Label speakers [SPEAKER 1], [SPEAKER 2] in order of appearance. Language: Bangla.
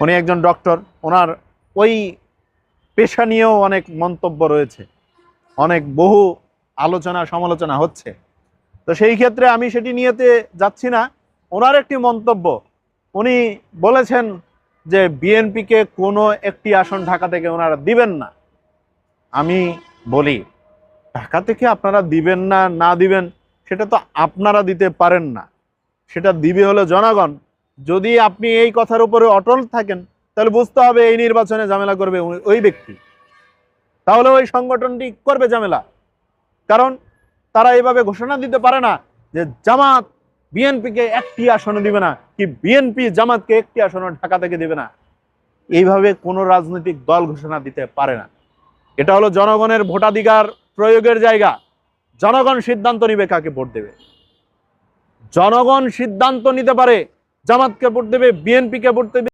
[SPEAKER 1] উনি একজন ডক্টর, ওনার ওই পেশা নিয়েও অনেক মন্তব্য রয়েছে, অনেক বহু আলোচনা সমালোচনা হচ্ছে। তো সেই ক্ষেত্রে আমি সেটি নিয়েতে যাচ্ছি না। ওনার একটি মন্তব্য, উনি বলেছেন যে বিএনপিকে কোনো একটি আসন ঢাকা থেকে ওনারা দিবেন না। আমি বলি, ঢাকা থেকে আপনারা দিবেন না না দিবেন, সেটা তো আপনারা দিতে পারেন না। সেটা দিবে হলো জনগণ যদি আপনি এই কথার উপরে অটল থাকেন, তাহলে বুঝতে হবে এই নির্বাচনে ঝামেলা করবে ওই- ব্যক্তি। তাহলে ওই সংগঠনটি করবে ঝামেলা। কারণ তারা এইভাবে ঘোষণা দিতে পারে না যে জামাত বিএনপিকে একটি আসনে দিবে না, কি বিএনপি জামাতকে একটি আসনে ঢাকা থেকে দেবে না। এইভাবে কোনো রাজনৈতিক দল ঘোষণা দিতে পারে না। এটা হলো জনগণের ভোটাধিকার প্রয়োগের জায়গা। জনগণ সিদ্ধান্ত নিবে কাকে ভোট দেবে। জনগণ সিদ্ধান্ত নিতে পারে জামাতকে ভোট দেবে বিএনপিকে ভোট দেবে।